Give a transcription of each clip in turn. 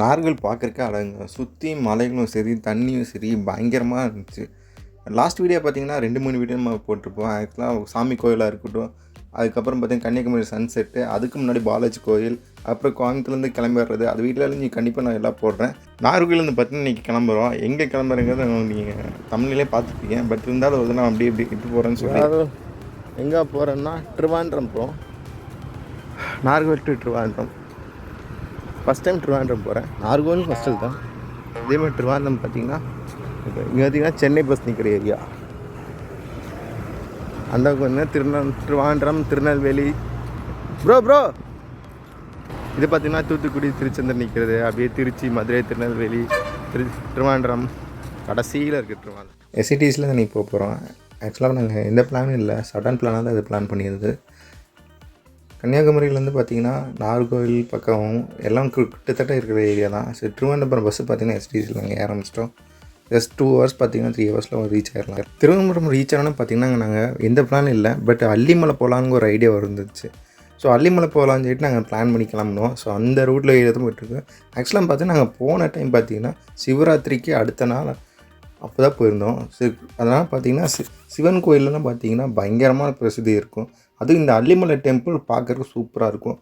நார்கள் பார்க்குறக்கு அழகுங்க. சுற்றி மலைகளும் சரி தண்ணியும் சரி பயங்கரமாக இருந்துச்சு. லாஸ்ட் வீடியோ பார்த்தீங்கன்னா ரெண்டு மூணு வீடியோ நம்ம போட்டிருப்போம். ஆக்சுவலாக சாமி கோயிலாக இருக்கட்டும். அதுக்கப்புறம் பார்த்தீங்கன்னா கன்னியாகுமரி சன்செட்டு அதுக்கு முன்னாடி பாலாஜி கோயில் அப்புறம் கோயம்புத்தூர்லேருந்து கிளம்பி வர்றது அது வீட்டில் நீ கண்டிப்பாக நான் எல்லாம் போடுறேன். நாகர்கோயிலேருந்து பார்த்தீங்கன்னா இன்றைக்கி கிளம்புறோம். எங்கே கிளம்புறங்கிறத நீங்கள் தமிழ்லேயே பார்த்துப்பீங்க. பட் இருந்தாலும் வந்து நான் அப்படியே இப்படி இட்டு போகிறேன்னு சொல்லி. எங்கே போகிறேன்னா ட்ரிவாண்ட்ரம் போகிறோம் Nagercoil to Trivandrum first time Trivandrum போகிறேன் நாகர்கோவில் ஃபஸ்ட்டு தான். இதே மாதிரி ட்ரிவாண்ட்ரம் பார்த்தீங்கன்னா இப்போ இங்கே பார்த்தீங்கன்னா சென்னை பஸ் நிற்கிற ஏரியா அந்த கொஞ்சம் திருநெல் திருவாண்டம் திருநெல்வேலி. ப்ரோ ப்ரோ இது பார்த்தீங்கன்னா தூத்துக்குடி திருச்செந்தூர் நிற்கிறது அப்படியே திருச்சி மதுரை திருநெல்வேலி திரு திருவாண்டம் கடைசியில் இருக்குது திருவாண்டம் எஸ்சிடிஸில் தான் நீ போக போகிறோம் ஆக்சுவலாக நாங்கள் எந்த பிளானும் இல்லை. சடன் பிளானாக தான் இது பிளான் பண்ணியிருந்தது. கன்னியாகுமரியிலேருந்து பார்த்தீங்கன்னா நாகர்கோவில் பக்கம் எல்லாம் கிட்டத்தட்ட இருக்கிற ஏரியா தான். சரி திருவனந்தபுரம் பஸ்ஸு பார்த்தீங்கன்னா எஸ்டிசியில் நாங்கள் ஏற ஆரம்பிச்சிட்டோம். ஜஸ்ட் டூ ஹவர்ஸ் பார்த்தீங்கன்னா த்ரீ ஹவர்ஸில் ரீச் ஆகிடலாம் திருவனந்தபுரம் ரீச் ஆனோன்னு பார்த்தீங்கன்னா நாங்கள் எந்த பிளானும் இல்லை. பட் அள்ளிமலை போகலான்னு ஒரு ஐடியா வந்துச்சு ஸோ அள்ளிமலை போகலான்னு சொல்லிட்டு நாங்கள் பிளான் பண்ணி கிளம்பினோம். ஸோ அந்த ரூட்டில் ஏதாவது போயிட்டுருக்கோம் ஆக்சுவலாக பார்த்தீங்கன்னா நாங்கள் போன டைம் பார்த்தீங்கன்னா சிவராத்திரிக்கு அடுத்த நாள் அப்போ தான் போயிருந்தோம். சிவ் அதனால் பார்த்தீங்கன்னா சிவன் கோயிலெலாம் பார்த்தீங்கன்னா பயங்கரமான பிரசித்தி இருக்கும். அதுவும் இந்த அள்ளிமலை டெம்பிள் பார்க்குறதுக்கு சூப்பராக இருக்கும்.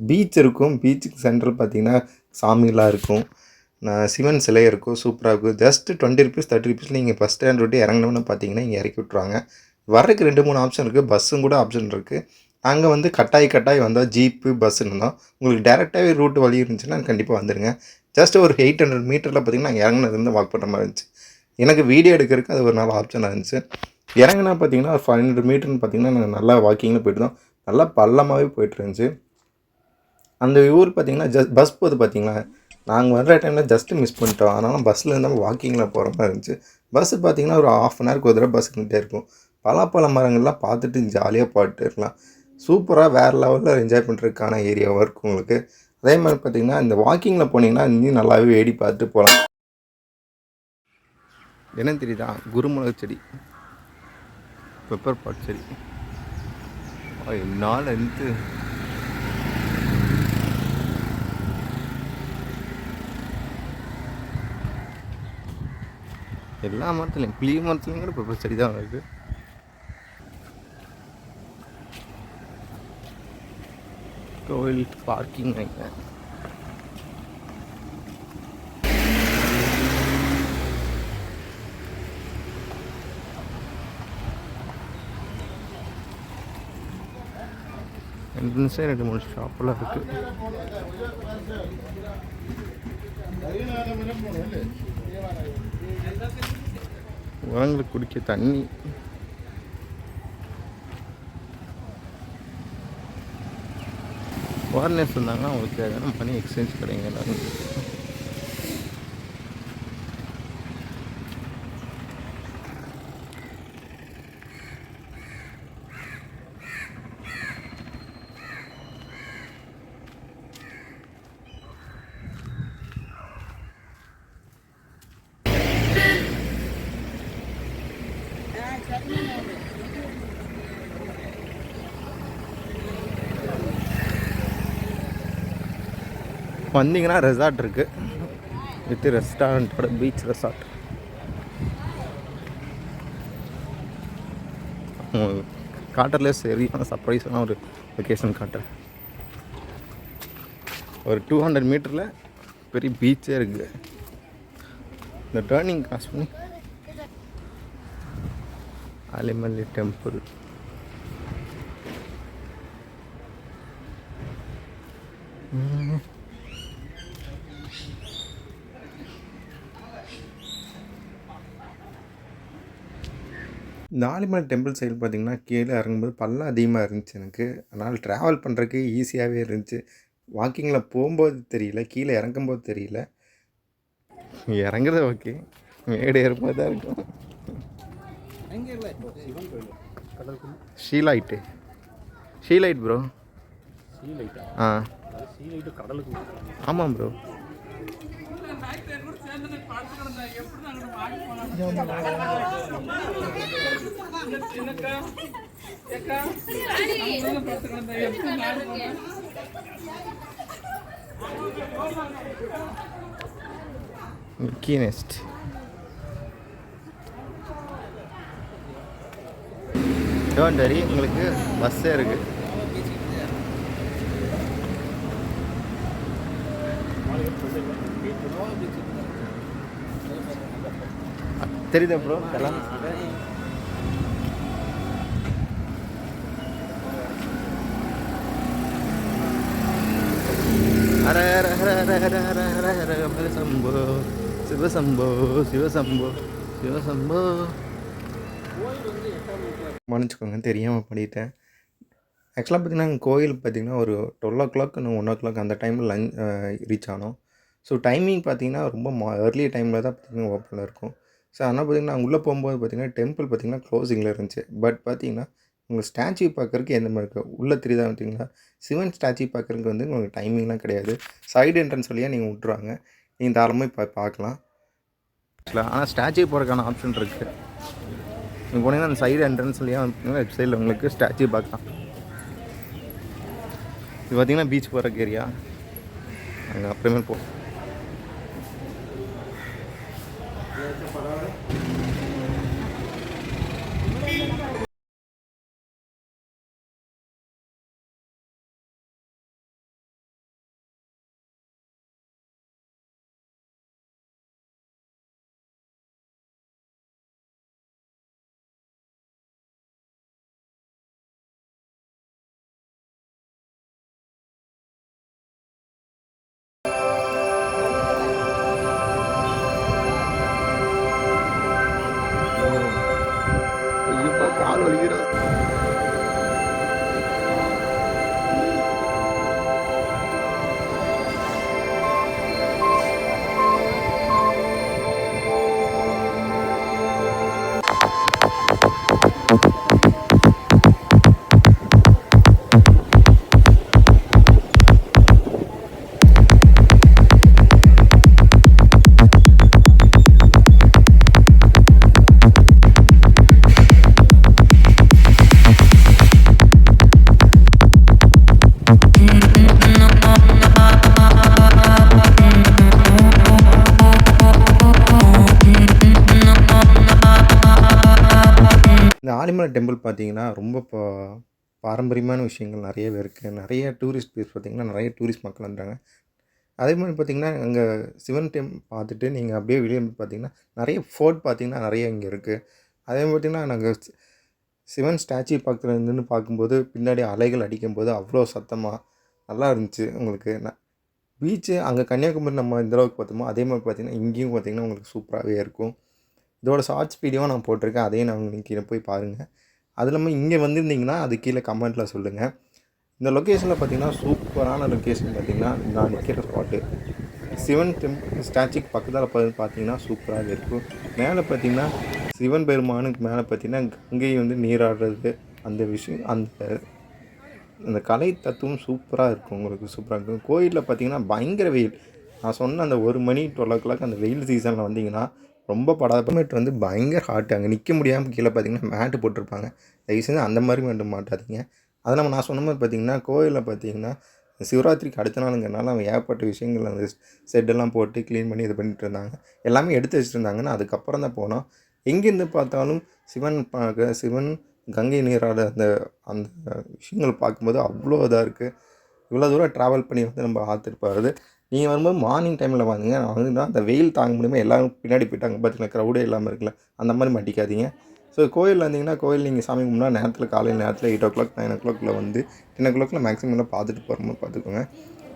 பீச் இருக்கும். பீச்சுக்கு சென்ட்ரல் பார்த்தீங்கன்னா சாமிலாம் இருக்கும். சிவன் சிலை இருக்கும். சூப்பராக இருக்கும். ஜஸ்ட் டுவெண்ட்டி ருபீஸ் தேர்ட்டி ருபீஸில் நீங்கள் ஃபஸ்ட் ஸ்டாண்ட் விட்டு இறங்கினோன்னு பார்த்தீங்கன்னா இங்கே இறக்கி விட்ருவாங்க வர்றதுக்கு ரெண்டு மூணு ஆப்ஷன் இருக்குது பஸ்ஸும் கூட ஆப்ஷன் இருக்குது நாங்கள் வந்து கட்டாய் கட்டாய் வந்தால் ஜீப்பு பஸ்ஸுன்னு இருந்தோம் உங்களுக்கு டேரெக்டாகவே ரூட் வழி இருந்துச்சுன்னா கண்டிப்பாக வந்துடுங்க ஜஸ்ட் ஒரு எயிட் ஹண்ட்ரட் மீட்டரில் பார்த்தீங்கன்னா நாங்கள் இறங்கினதுலேருந்து வாக் பண்ணுற மாதிரி இருந்துச்சு. எனக்கு வீடியோ எடுக்கிறதுக்கு அது ஒரு நாள் ஆப்ஷனாக இருந்துச்சு. இறங்கினா பார்த்தீங்கன்னா ஒரு ஃபைவ் ஹண்ட்ரட் மீட்டர்னு பார்த்தீங்கன்னா நாங்கள் நல்லா வாக்கிங்கில் போயிட்டு நல்லா பள்ளமாகவே போயிட்டு இருந்துச்சு அந்த ஊர் பார்த்தீங்கன்னா ஜஸ்ட் பஸ் போகுது பார்த்தீங்களா நாங்கள் வர்ற டைமில் ஜஸ்ட்டு மிஸ் பண்ணிட்டோம். அதனால பஸ்ஸில் இருந்தால் வாக்கிங்கில் போகிற மாதிரி இருந்துச்சு. பஸ்ஸு பார்த்தீங்கன்னா ஒரு ஆஃப் அன் ஹவருக்கு ஒரு தடவை பஸ் நின்றுட்டே இருக்கும். பலாப்பழ மரங்கள்லாம் பார்த்துட்டு ஜாலியாக பாட்டு இருக்கலாம். சூப்பராக வேறு லெவலில் என்ஜாய் பண்ணுறதுக்கான ஏரியாவாக இருக்கும் உங்களுக்கு. அதே மாதிரி பார்த்தீங்கன்னா இந்த வாக்கிங்கில் போனீங்கன்னா இன்னும் நல்லாவே வேடி பார்த்துட்டு போகலாம். என்ன தெரியுதா? குருமிளகு செடி. பெப்பர் பாட் செடி நாள் வந்து எல்லா மரத்துலையும் புளிய மரத்துலையும் கூட பெப்பர் செடி தான் வருது கோவில் பார்க்கிங் நினைக்கிறேன் என்ட்ரன்ஸே ரெண்டு மூணு ஷாப்பெல்லாம் இருக்குது வாங்களுக்கு குடிக்க தண்ணி. வார்னஸ் இருந்தாங்கன்னா அவங்களுக்கு தேவையான மணி எக்ஸ்சேஞ்ச் கிடைங்க வந்தீங்கன்னா ரெசார்ட் இருக்குது வித் ரெஸ்டாரண்ட்டோட பீச் ரெசார்ட் காட்டர்லேயே சரியான சர்ப்ரைஸான ஒரு லொக்கேஷன் காட்டுறேன் ஒரு டூ ஹண்ட்ரட் மீட்டரில் பெரிய பீச்சே இருக்குது இந்த டேர்னிங் கிராஸ் பண்ணி அலிமல்லி டெம்பிள் இந்த ஆலிமலை டெம்பிள் சைடு பார்த்தீங்கன்னா கீழே இறங்கும்போது பள்ளம் அதிகமாக இருந்துச்சு எனக்கு. அதனால் ட்ராவல் பண்ணுறதுக்கு ஈஸியாகவே இருந்துச்சு. வாக்கிங்கில் போகும்போது தெரியல கீழே இறங்கும்போது தெரியல. இறங்குறது ஓகே மேடு ஏறும்போது தான் இருக்கும். ஷீலைட்டு ஷீலைட் ப்ரோ ஆ. ஆமாம் ப்ரோ மிக்கி டோன்ட் வரி உங்களுக்கு பஸ்ஸே இருக்குது தெரியுதா ப்ரோ எல்லாம் ஹர ஹர ஹர ஹர ஹர ஹர ஹர ஹர சம்போ சிவசம்போ சிவசம்போ சிவசம்போ மன்னிச்சுக்கோங்க தெரியாமல் பண்ணிட்டேன். ஆக்சுவலாக பார்த்தீங்கன்னா கோயில் பார்த்தீங்கன்னா ஒரு twelve o'clock one o'clock அந்த டைமில் லஞ்ச் ரீச் ஆனோம். ஸோ டைமிங் பார்த்தீங்கன்னா ரொம்ப மா ஏர்லி டைமில் தான் பார்த்தீங்கன்னா ஓப்பனில் இருக்கும். ஸோ ஆனால் பார்த்தீங்கன்னா உள்ளே போகும்போது பார்த்தீங்கன்னா டெம்பிள் பார்த்தீங்கன்னா க்ளோசிங்கில் இருந்துச்சு. பட் பார்த்தீங்கன்னா உங்களுக்கு ஸ்டாச்சு பார்க்குறதுக்கு எந்த மாதிரி இருக்குது உள்ளே தெரியுதா பார்த்தீங்களா? சிவன் ஸ்டாச்சு பார்க்குறதுக்கு வந்து உங்களுக்கு டைமிங்லாம் கிடையாது. சைடு என்ட்ரன்ஸ் வழியாக நீங்கள் விட்ருவாங்க நீங்கள் தாராளமாக இப்போ பார்க்கலாம். ஆனால் ஸ்டாச்சு போகிறதுக்கான ஆப்ஷன் இருக்குது நீங்கள் போனீங்கன்னா அந்த சைடு என்ட்ரன்ஸ் வழியாக லெஃப்ட் சைடில் உங்களுக்கு ஸ்டாச்சு பார்க்கலாம் இது பார்த்தீங்கன்னா பீச் போகிறக்கு ஏரியா அங்கே அப்புறமே போ இந்த ஆலிமலை டெம்பிள் பார்த்தீங்கன்னா ரொம்ப பா பாரம்பரியமான விஷயங்கள் நிறையவே இருக்குது நிறைய டூரிஸ்ட் பிளேஸ் பார்த்திங்கன்னா நிறைய டூரிஸ்ட் மக்கள் வந்துட்டாங்க அதே மாதிரி பார்த்திங்கன்னா அங்கே சிவன் டெம் பார்த்துட்டு நீங்கள் அப்படியே வெளியே பார்த்தீங்கன்னா நிறைய ஃபோர்ட் பார்த்திங்கன்னா நிறைய இங்கே இருக்குது அதே மாதிரி பார்த்திங்கன்னா நாங்கள் சிவன் ஸ்டாச்சு பார்க்குறதுன்னு நின்று பார்க்கும்போது பின்னாடி அலைகள் அடிக்கும்போது அவ்வளோ சத்தமாக நல்லா இருந்துச்சு உங்களுக்கு. நான் பீச்சு அங்கே கன்னியாகுமரி நம்ம இந்த அளவுக்கு பார்த்தோமோ அதே மாதிரி பார்த்திங்கன்னா இங்கேயும் பார்த்திங்கன்னா உங்களுக்கு சூப்பராகவே இருக்கும். இதோட ஷார்ட்ஸ் வீடியோவும் நான் போட்டிருக்கேன். அதையும் நான் உங்களுக்கு கீழே போய் பாருங்கள் அது இல்லாமல் இங்கே வந்திருந்தீங்கன்னா அது கீழே கமெண்ட்டில் சொல்லுங்கள் இந்த லொக்கேஷனில் பார்த்தீங்கன்னா சூப்பரான லொக்கேஷன் பார்த்திங்கன்னா நான் நிற்கிற ஸ்பாட்டு சிவன் டெம் ஸ்டாச்சுக்கு பக்கத்தில் பார்த்து பார்த்தீங்கன்னா சூப்பராக இருக்கும். மேலே பார்த்தீங்கன்னா சிவன் பெருமானுக்கு மேலே பார்த்தீங்கன்னா கங்கை வந்து நீராடுறது அந்த விஷயம் அந்த அந்த கலை தத்துவம் சூப்பராக இருக்கும் உங்களுக்கு சூப்பராக இருக்கும். கோயிலில் பார்த்தீங்கன்னா பயங்கர வெயில். நான் சொன்ன அந்த ஒரு மணி டுவெல் ஓ கிளாக் அந்த வெயில் சீசனில் வந்தீங்கன்னா ரொம்ப படாதமேட்டு வந்து பயங்கர ஹாட்டு அங்கே நிற்க முடியாமல் கீழே பார்த்தீங்கன்னா மேட்டு போட்டிருப்பாங்க. தயவு செஞ்சு அந்த மாதிரி மேட்டு மாட்டாதீங்க. அதை நம்ம நான் சொன்ன மாதிரி பார்த்தீங்கன்னா கோயிலில் பார்த்தீங்கன்னா சிவராத்திரிக்கு அடுத்த நாளுங்கிறனால அவங்க ஏகப்பட்ட விஷயங்கள் அந்த செட்டெல்லாம் போட்டு க்ளீன் பண்ணி இது பண்ணிட்டு இருந்தாங்க. எல்லாமே எடுத்து வச்சுருந்தாங்கன்னா அதுக்கப்புறம் தான் போனோம். எங்கேருந்து பார்த்தாலும் சிவன் பார்க்க சிவன் கங்கை நீராட அந்த அந்த விஷயங்கள் பார்க்கும்போது அவ்வளோ இதாக இருக்குது இவ்வளோ தூரம் ட்ராவல் பண்ணி வந்து நம்ம ஆற்றுட்டு போகிறது நீங்கள் வரும்போது மார்னிங் டைமில் வாங்குங்க வந்து அந்த வெயில் தாங்க முடியுமா எல்லாரும் பின்னாடி போயிட்டாங்க. பார்த்தீங்கன்னா க்ரௌடே இல்லாமல் இருக்குல்ல. அந்த மாதிரி மாட்டிக்காதீங்க ஸோ கோயில் வந்தீங்கன்னா கோயில் நீங்கள் சாமி கும்பிட்னா நேரத்தில் காலையில் நேரத்தில் எயிட் ஓ கிளாக் நைன் ஓ கிளாக்கில் வந்து டென் ஓ கிளாக்கில் மேக்ஸிமம் பார்த்துட்டு போகிற பார்த்துக்கோங்க.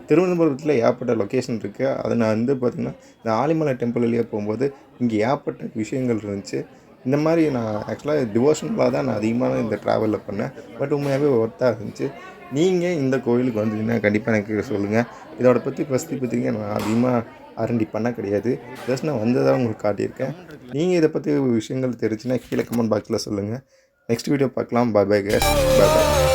திருவனந்தபுரத்தில் ஏகப்பட்ட லொக்கேஷன் இருக்குது அது நான் வந்து பார்த்திங்கன்னா இந்த ஆலிமலை டெம்பிள் வழியாக போகும்போது இங்கே ஏகப்பட்ட விஷயங்கள் இருந்துச்சு. இந்த மாதிரி நான் ஆக்சுவலாக டிவோஷனலாக தான் நான் அதிகமாக இந்த ட்ராவலில் பண்ணேன். பட் உண்மையாகவே ஒர்த்தாக இருந்துச்சு. நீங்கள் இந்த கோயிலுக்கு வந்தீங்கன்னா கண்டிப்பாக எனக்கு சொல்லுங்கள் இதோட பற்றி பிரசித்தி பற்றிங்க நான் அதிகமாக அரண்டி பண்ண கிடையாது. ஜஸ்ட் நான் வந்ததாக உங்களுக்கு காட்டியிருக்கேன். நீங்கள் இதை பற்றி விஷயங்கள் தெரிஞ்சுன்னா கீழே கமெண்ட் பாக்ஸில் சொல்லுங்கள் நெக்ஸ்ட் வீடியோ பார்க்கலாம். பாய் பாய் கேஸ் பாய் பாய்